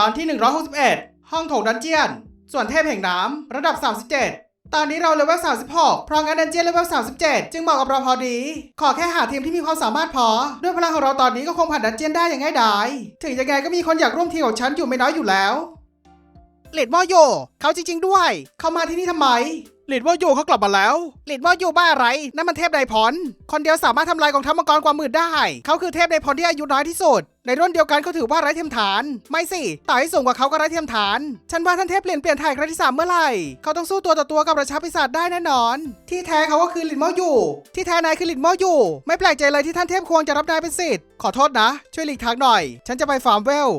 ตอนที่ 161 ห้องโถงดันเจียน ส่วนเทพแห่งน้ำระดับ 37 ตอนนี้เราเลเวล36 เพราะงั้นดันเจียนเลเวล37 จึงเหมาะกับเราพอดี ขอแค่หาทีมที่มีความสามารถพอ ด้วยพลังของเราตอนนี้ก็คงผ่านดันเจียนได้อย่างง่ายดาย ถึงยังไงก็มีคนอยากร่วมทีมกับฉันอยู่ไม่น้อยอยู่แล้วเลดมอโย เขาจริงๆด้วย เขามาที่นี่ทำไม เลดมอโยเขากลับมาแล้วเลดมอโยบ้าอะไร นั่นมันเทพไดพอนคนเดียวสามารถทำลายกองทัพมังกรกว่าหมื่นได้ เขาคือเทพไดพอนที่อายุน้อยที่สุด ในรุ่นเดียวกันเขาถือว่าไร้เทียมฐาน ไม่สิ ต่อให้สูงกว่าเขาก็ไร้เทียมฐาน ฉันว่าท่านเทพเปลี่ยนเปลี่ยนถ่ายครั้งที่สามเมื่อไหร่ เขาต้องสู้ตัวต่อตัวกับราชาปีศาจได้แน่นอน ที่แท้เขาก็คือลินมออยู่ ที่แท้นายคือลินมออยู่ ไม่แปลกใจเลยที่ท่านเทพควรจะรับนายเป็นสิทธิ์ ขอโทษนะ ช่วยหลีกทางหน่อย ฉันจะไปฟาร์มเวล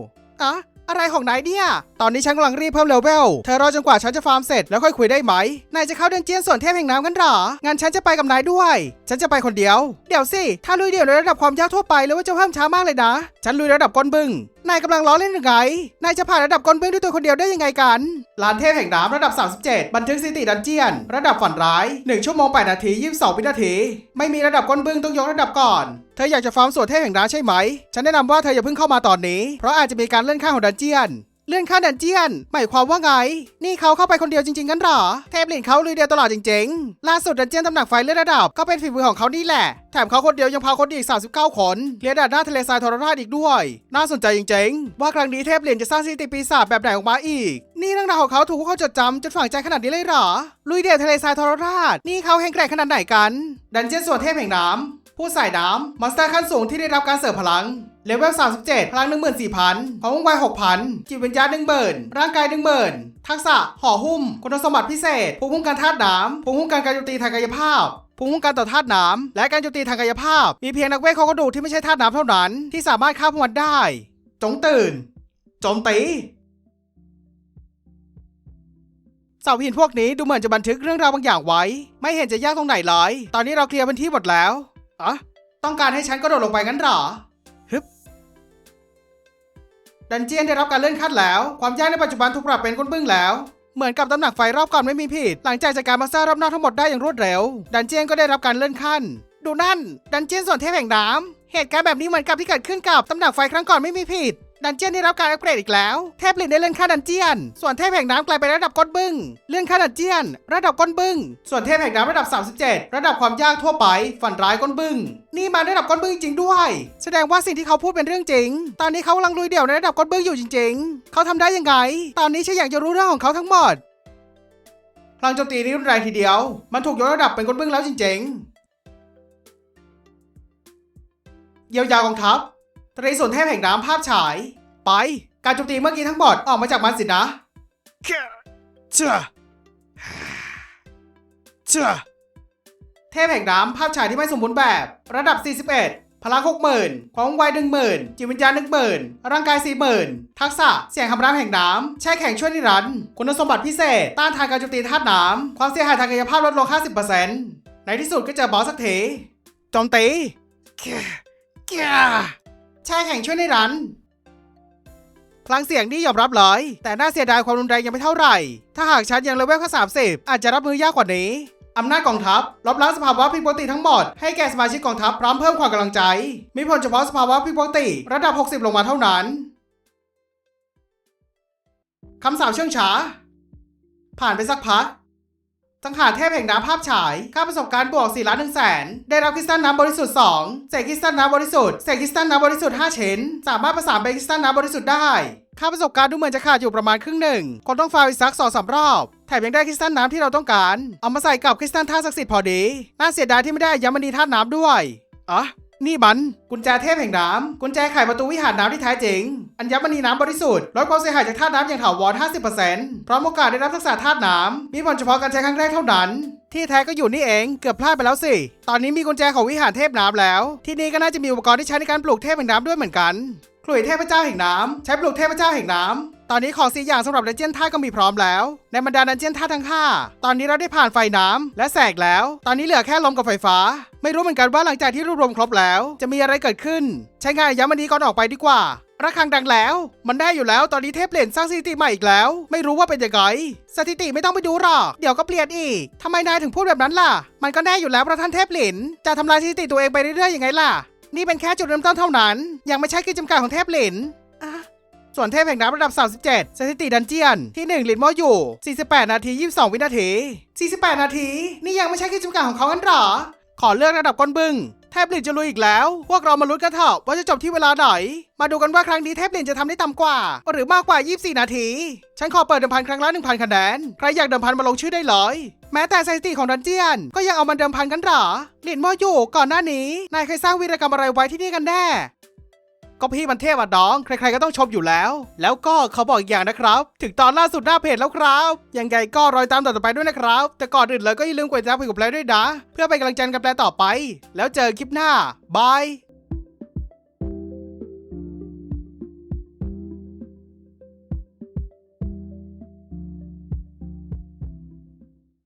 อะ อะไรของนายเนี่ย ตอนนี้ฉันกำลังรีบเพิ่มเลเวล เธอรอจนกว่าฉันจะฟาร์มเสร็จแล้วค่อยคุยได้ไหม นายจะเข้าเดินเจียนส่วนเทพแห่งน้ำกันหรอ งั้นฉันจะไปกับนายด้วย ฉันจะไปคนเดียว เดี๋ยวสิ ถ้าลุยเดี่ยวในระดับความยากทั่วไปแล้วว่าจะเพิ่มช้ามากเลยนะ ฉันลุยระดับก้นบึ้ง นายกำลังล้อเล่นหรือไง นายจะผ่านระดับก้นบึ้งด้วยตัวคนเดียวได้ยังไงกันลานเทพแห่งน้ำระดับ 37 บันทึกสถิติดันเจียน ระดับฝันร้าย 1 ชั่วโมง 8 นาที 22 วินาที ไม่มีระดับก้นบึ้งต้องยกระดับก่อน เธออยากจะฟาร์มส่วนเทพแห่งน้ำใช่ไหม ฉันแนะนำว่าเธออย่าเพิ่งเข้ามาตอนนี้ เพราะอาจจะมีการเลื่อนขั้นของดันเจียน เลื่อนขั้นดันเจียน หมายความว่าไง นี่เขาเข้าไปคนเดียวจริงๆกันหรอ เทพหลินเขาลุยเดียวตลอดจริงๆ ล่าสุดดันเจียนตำหนักไฟเลื่อนระดับ ก็เป็นฝีมือของเขานี่แหละ แถมเขาคนเดียวยังพาคนอีก 39 คนเลียดด่านหน้าทะเลทรายทรราชอีกด้วย น่าสนใจจริงๆ ว่าครั้งนี้เทพเหรียญจะสร้างสถิติปีศาจแบบไหนออกมาอีก นี่เรื่องราวของเขาถูกพวกเขาจดจำจนฝังใจขนาดนี้เลยเหรอ ลุยเดียวทะเลทรายทรราช นี่เขาแข็งแกร่งขนาดไหนกัน ดันเจียนส่วนเทพแห่งน้ำผู้ใส่น้ำมอนสเตอร์ขั้นสูงที่ได้รับการเสริมพลัง เลเวล37 พลัง 14,000ของวงไว6,000 จิตวิญญาณ10,000ร่างกาย10,000ทักษะห่อหุ้ม คุณสมบัติพิเศษ ภูมิคุ้มกันธาตุน้ำภูมิคุ้มกันการโจมตีทางกายภาพภูมิคุ้มกันต่อธาตุน้ำและการโจมตีทางกายภาพ มีเพียงนักเวทโครงกระดูกที่ไม่ใช่ธาตุน้ำเท่านั้น ที่สามารถฆ่าพวกมันได้ จงตื่น จมตีเสาหินพวกนี้ดูเหมือนจะบันทึกเรื่องราวบางอย่างไว้ ไม่เห็นจะยากตรงไหนเลย ตอนนี้เราเคลียร์พื้นที่หมดแล้วอะต้องการให้ฉันกระโดดลงไปงั้นหรอ ดันเจียนได้รับการเลื่อนขั้นแล้ว ความยากในปัจจุบันถูกปรับเป็นก้นบึ้งแล้ว เหมือนกับตำหนักไฟรอบก่อนไม่มีผิด หลังจากจัดการมาสเตอร์รอบนอกทั้งหมดได้อย่างรวดเร็ว ดันเจียนก็ได้รับการเลื่อนขั้น ดูนั่น ดันเจียนส่วนเทพแห่งน้ำเหตุการณ์แบบนี้เหมือนกับที่เกิดขึ้นกับตำหนักไฟครั้งก่อนไม่มีผิด ดันเจียนได้รับการอัปเกรดอีกแล้ว เทพลินได้เลื่อนขั้นดันเจียน ส่วนเทพแห่งน้ำกลายเป็นระดับก้นบึ้ง เลื่อนขั้นดันเจียน ระดับก้นบึ้ง ส่วนเทพแห่งน้ำระดับ 37 ระดับความยากทั่วไป ฝันร้ายก้นบึ้ง นี่มาระดับก้นบึ้งจริงด้วย แสดงว่าสิ่งที่เขาพูดเป็นเรื่องจริง ตอนนี้เขากำลังลุยเดี่ยวในระดับก้นบึ้งอยู่จริง ๆ เขาทำได้ยังไง ตอนนี้ฉันอยากจะรู้เรื่องของเขาทั้งหมด พลังโจมตีนี้รุนแรงทีเดียว มันถูกยกระดับเป็นก้นบึ้งแล้วจริง ๆ เยียวยากองทัพ ตรีส่วนเทพแห่งน้ำภาพฉาย ไป การโจมตีเมื่อกี้ทั้งหมดออกมาจากมันสินะเจ้าเจ้าเทพแห่งน้ำภาพฉายที่ไม่สมบูรณ์แบบ ระดับ 41 พลัง60,000 ความว่องไว10,000 จิตวิญญาณ10,000 ร่างกาย 40,000 ทักษะเสียงคำรามแห่งน้ำแช่แข็งช่วยนิรันดร์คุณสมบัติพิเศษ ต้านทานการโจมตีธาตุน้ำ ความเสียหายทางกายภาพลดลง 50%ในที่สุดก็เจอบอสสักทีโจมตี แช่แข็งช่วยในรันพลังเสียงนี่ยอมรับเลย แต่น่าเสียดายความรุนแรงยังไม่เท่าไหร่ ถ้าหากฉันยังเลเวลแค่30 อาจจะรับมือยากกว่านี้ อำนาจกองทัพลบล้างสภาวะผิดปกติทั้งหมด ให้แก่สมาชิกกองทัพพร้อมเพิ่มความกำลังใจ มีผลเฉพาะสภาวะผิดปกติ ระดับ 60 ลงมาเท่านั้น คำสาปเชื่องช้า ผ่านไปสักพัก สังหารเทพแห่งน้ำภาพฉาย ค่าประสบการณ์บวก4ล้าน1แสน ได้รับคริสตัลน้ำบริสุทธิ์2เศษคริสตัลน้ำบริสุทธิ์เศษคริสตัลน้ำบริสุทธิ์5ชิ้น สามารถประสานเป็นคริสตัลน้ำบริสุทธิ์ได้ ค่าประสบการณ์ดูเหมือนจะขาดอยู่ประมาณครึ่งหนึ่ง คนต้องฟาวอีกสักสองสามรอบ แถมยังได้คริสตัลน้ำที่เราต้องการ เอามาใส่กับคริสตัลธาตุศักดิ์สิทธิ์พอดี น่าเสียดายที่ไม่ได้ยามณีธาตุน้ำด้วย อ๋อ นี่มัน กุญแจเทพแห่งน้ำกุญแจไขประตูวิหารน้ำที่แท้จริง อัญมณีน้ำบริสุทธิ์ลดความเสียหายจากธาตุน้ำอย่างถาวร 50%พร้อมโอกาสได้รับทักษะธาตุน้ำมีผลเฉพาะการใช้ครั้งแรกเท่านั้น ที่แท้ก็อยู่นี่เอง เกือบพลาดไปแล้วสิ ตอนนี้มีกุญแจของวิหารเทพน้ำแล้ว ที่นี่ก็น่าจะมีอุปกรณ์ที่ใช้ในการปลูกเทพแห่งน้ำด้วยเหมือนกันขลุ่ยเทพเจ้าแห่งน้ำใช้ปลูกเทพเจ้าแห่งน้ำ ตอนนี้ของสี่อย่างสำหรับดันเจียนท่าก็มีพร้อมแล้ว ในบรรดาดันเจียนท่าทั้งห้าตอนนี้เราได้ผ่านไฟน้ำและแสกแล้ว ตอนนี้เหลือแค่ลมกับไฟฟ้า ไม่รู้เหมือนกันว่าหลังจากที่รวบรวมครบแล้ว จะมีอะไรเกิดขึ้น ใช้งานย้ำวันนี้ก่อนออกไปดีกว่าระฆังดังแล้ว มันได้อยู่แล้ว ตอนนี้เทพเปลี่ยนสร้างสถิติใหม่อีกแล้ว ไม่รู้ว่าเป็นยังไง สถิติไม่ต้องไปดูหรอก เดี๋ยวก็เปลี่ยนอีก ทำไมนายถึงพูดแบบนั้นล่ะ มันก็แน่อยู่แล้วพระท่านเทพหลินจะทำลายสถิติตัวเองไปเรื่อยๆยังไงล่ะ นี่เป็นแค่จุดเริ่มต้นเท่านั้น ยังไม่ใช่ขีดจำกัดของเทพหลิน ส่วนเทพแห่งน้ำระดับ 37 สถิติดันเจียน ที่ 1 ลินโมอยู่ 48 นาที 22 วินาที 48 นาที นี่ยังไม่ใช่ขีดจำกัดของเขากันหรอ ขอเลือกระดับก้นบึ้งเทพลินจะลุยอีกแล้ว พวกเรามาลุ้นกันเถอะว่าจะจบที่เวลาไหน มาดูกันว่าครั้งนี้เทพลินจะทำได้ต่ำกว่า หรือมากกว่า 24 นาที ฉันขอเปิดเดิมพันครั้งละ1,000คะแนน ใครอยากเดิมพันมาลงชื่อได้เลย แม้แต่สถิติของดันเจียน ก็ยังเอามันเดิมพันกันหรอลินโมอยู่ก่อนหน้านี้ นายเคยสร้างวีรกรรมอะไรไว้ที่นี่กันแน่ ก็พี่มันเทพอะน้อง ใครๆก็ต้องชมอยู่แล้ว แล้วก็เขาบอกอีกอย่างนะครับ ถึงตอนล่าสุดหน้าเพจแล้วครับยังไงก็รอยตามต่อไปด้วยนะครับ แต่ก่อนอื่นเลยก็อย่าลืมกดติดตามเพจกับแปลด้วยนะ เพื่อเป็นกำลังใจกับแปลต่อไป แล้วเจอคลิปหน้าบาย